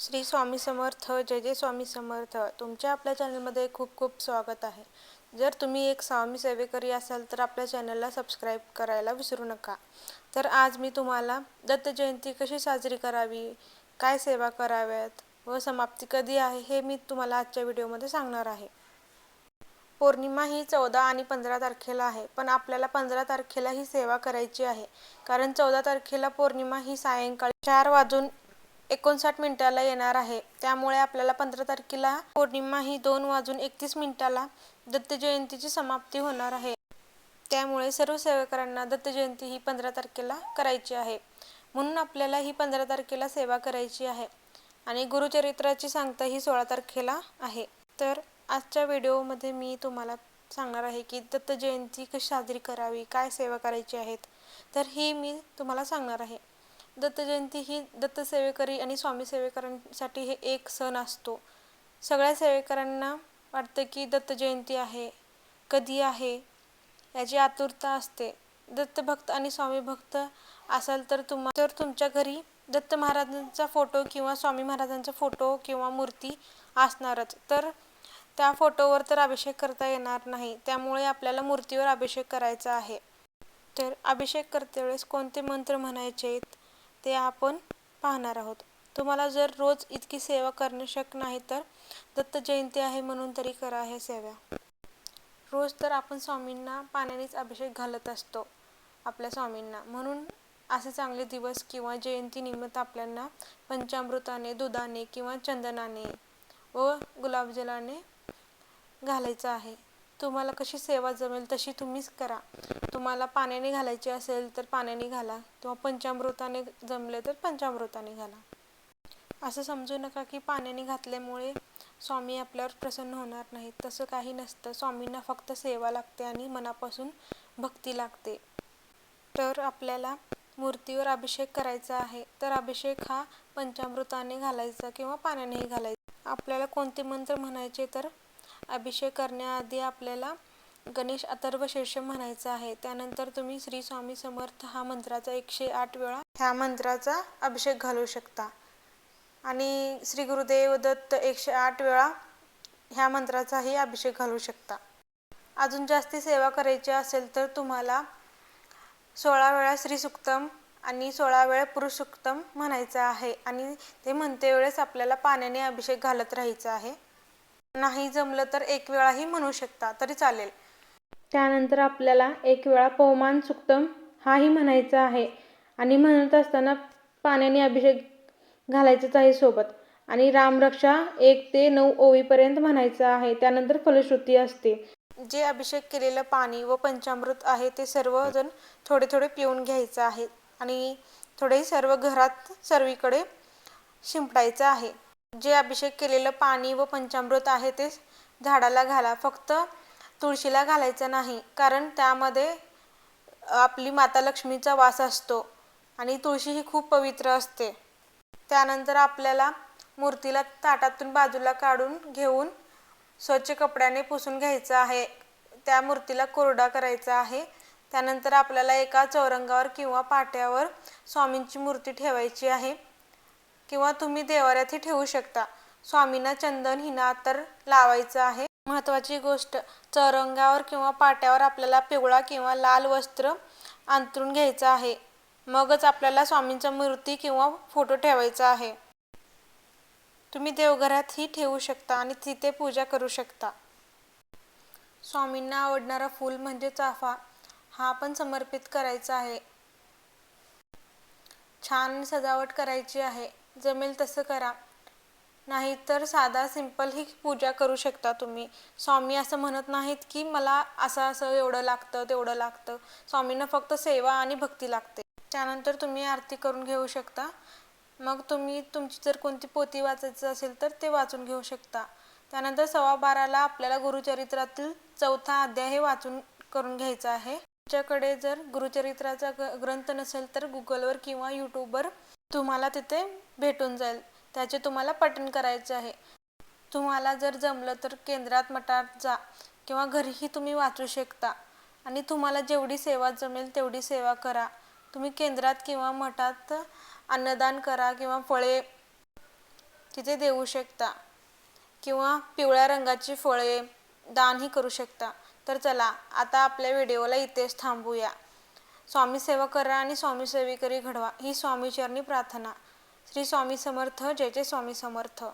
श्री स्वामी समर्थ जय जय स्वामी समर्थ. तुमच्या आपल्या चॅनलमध्ये खूप खूप स्वागत आहे. जर तुम्ही एक स्वामी सेवेकरी असाल तर आपल्या चॅनलला सबस्क्राईब करायला विसरू नका. तर आज मी तुम्हाला दत्त जयंती कशी साजरी करावी काय सेवा कराव्यात व समाप्ती कधी आहे हे मी तुम्हाला आजच्या व्हिडिओमध्ये सांगणार आहे. पौर्णिमा ही चौदा आणि पंधरा तारखेला आहे पण आपल्याला पंधरा तारखेला ही सेवा करायची आहे. कारण चौदा तारखेला पौर्णिमा ही सायंकाळी चार वाजून एकोणसाठ मिनिटाला येणार आहे. त्यामुळे आपल्याला पंधरा तारखेला पौर्णिमा ही दोन वाजून एकतीस मिनिटाला दत्त जयंतीची समाप्ती होणार आहे. त्यामुळे सर्व सेवेकरांना दत्त जयंती ही पंधरा तारखेला करायची आहे. म्हणून आपल्याला ही पंधरा तारखेला सेवा करायची आहे. आणि गुरुचरित्राची सांगता ही सोळा तारखेला आहे. तर आजच्या व्हिडिओमध्ये मी तुम्हाला सांगणार आहे की दत्त जयंती कशी साजरी करावी काय सेवा करायची आहेत. तर ही मी तुम्हाला सांगणार आहे. दत्तजयंती ही दत्त सेवेकरी आणि स्वामी सेवेकरांसाठी हे एक सण असतो. सगळ्या सेवेकरांना वाटतं की दत्तजयंती आहे. कधी आहे? याची आतुरता असते. दत्तभक्त आणि स्वामी भक्त असाल तर तुम्हा तर तुमच्या घरी दत्त महाराजांचा फोटो किंवा स्वामी महाराजांचा फोटो किंवा मूर्ती असणारच. तर त्या फोटोवर तर अभिषेक करता येणार नाही. त्यामुळे आपल्याला मूर्तीवर अभिषेक करायचा आहे. तर अभिषेक करते वेळेस कोणते मंत्र म्हणायचे? आहेत ते आपण पाहणार आहोत. तुम्हाला जर रोज इतकी सेवा करणं शक्य नाही तर दत्त जयंती आहे म्हणून तरी करा हे सेवा. रोज तर आपण स्वामींना पाण्यानेच अभिषेक घालत असतो आपल्या स्वामींना. म्हणून असे चांगले दिवस किंवा जयंतीनिमित्त आपल्याला पंचामृताने दुधाने किंवा चंदनाने व गुलाबजलाने घालायचं आहे. तुम्हाला कशी सेवा जमेल तशी तुम्हीच करा. तुम्हाला पाण्याने घालायची असेल तर पाण्याने घाला. किंवा पंचामृताने जमले तर पंचामृताने घाला. असं समजू नका की पाण्याने घातल्यामुळे स्वामी आपल्यावर प्रसन्न होणार नाहीत. तसं काही नसतं. स्वामींना फक्त सेवा लागते आणि मनापासून भक्ती लागते. तर आपल्याला मूर्तीवर अभिषेक करायचा आहे. तर अभिषेक हा पंचामृताने घालायचा किंवा पाण्यानेही घालायचा. आपल्याला कोणते मंत्र म्हणायचे तर अभिषेक करण्याआधी आपल्याला गणेश अथर्व शीर्ष म्हणायचं आहे. त्यानंतर तुम्ही श्री स्वामी समर्थ हा मंत्राचा एकशे आठ वेळा ह्या मंत्राचा अभिषेक घालू शकता. आणि श्री गुरुदेव दत्त एकशे आठ वेळा ह्या मंत्राचाही अभिषेक घालू शकता. अजून जास्ती सेवा करायची असेल तर तुम्हाला सोळा वेळा श्री सुक्तम आणि सोळा वेळा पुरुष सुक्तम म्हणायचं आहे. आणि ते म्हणते वेळेस आपल्याला पाण्याने अभिषेक घालत राहायचा आहे. नाही जमलं तर एक वेळाही म्हणू शकता तरी चालेल. त्यानंतर आपल्याला एक वेळा पवमान सुक्तम हाही म्हणायचा आहे. आणि म्हणत असताना पाण्याने अभिषेक घालायचंच आहे सोबत. आणि रामरक्षा एक ते नऊ ओवीपर्यंत म्हणायचं आहे. त्यानंतर फलश्रुती असते. जे अभिषेक केलेलं पाणी व पंचामृत आहे ते सर्वजण थोडे थोडे पिऊन घ्यायचं आहे. आणि थोडे सर्व घरात सर्वीकडे शिंपडायचं आहे. जे अभिषेक केलेलं पाणी व पंचामृत आहे ते झाडाला घाला. फक्त तुळशीला घालायचं नाही कारण त्यामध्ये आपली माता लक्ष्मीचा वास असतो आणि तुळशी ही खूप पवित्र असते. त्यानंतर आपल्याला मूर्तीला ताटातून बाजूला काढून घेऊन स्वच्छ कपड्याने पुसून घ्यायचं आहे. त्या मूर्तीला कोरडा करायचा आहे. त्यानंतर आपल्याला एका चौरंगावर किंवा पाट्यावर स्वामींची मूर्ती ठेवायची आहे. किंवा तुम्ही देवाऱ्यातही ठेवू शकता. स्वामींना चंदन हिना तर लावायचं आहे. महत्त्वाची गोष्ट चौरंगावर किंवा पाट्यावर आपल्याला पिवळा किंवा लाल वस्त्र अंतरून घ्यायचं आहे. मगच आपल्याला स्वामींचा मूर्ती किंवा फोटो ठेवायचा आहे. तुम्ही देवघरातही ठेवू शकता आणि तिथे पूजा करू शकता. स्वामींना आवडणारा फूल म्हणजे चाफा. हा पण समर्पित करायचा आहे. छान सजावट करायची आहे. जमेल तसं करा. नाहीतर साधा सिंपल ही पूजा करू शकता तुम्ही. स्वामी असं म्हणत नाहीत की मला असं असं एवढं लागतं तेवढं लागतं. स्वामींना फक्त सेवा आणि भक्ती लागते. त्यानंतर तुम्ही आरती करून घेऊ शकता. मग तुम्ही तुमची जर कोणती पोती वाचायचं असेल तर ते वाचून घेऊ शकता. त्यानंतर सव्वा बाराला आपल्याला गुरुचरित्रातील चौथा अध्याय हे वाचून करून घ्यायचा आहे. तुमच्याकडे जर गुरुचरित्राचा ग्रंथ नसेल तर गुगलवर किंवा यूट्यूबवर तुम्हाला तिथे भेटून जाईल. त्याचे तुम्हाला पठण करायचे आहे. तुम्हाला जर जमलं तर केंद्रात मठात जा किंवा घरीही तुम्ही वाचू शकता. आणि तुम्हाला जेवढी सेवा जमेल तेवढी सेवा करा. तुम्ही केंद्रात किंवा मठात अन्नदान करा किंवा फळे तिथे देऊ शकता. किंवा पिवळ्या रंगाची फळे दानही करू शकता. तर चला आता आपल्या व्हिडिओला इथेच थांबूया. स्वामी सेवा करा आणि स्वामी सेवेकरी घडवा. ही स्वामीचरणी प्रार्थना. श्री स्वामी समर्थ जय जय स्वामी समर्थ.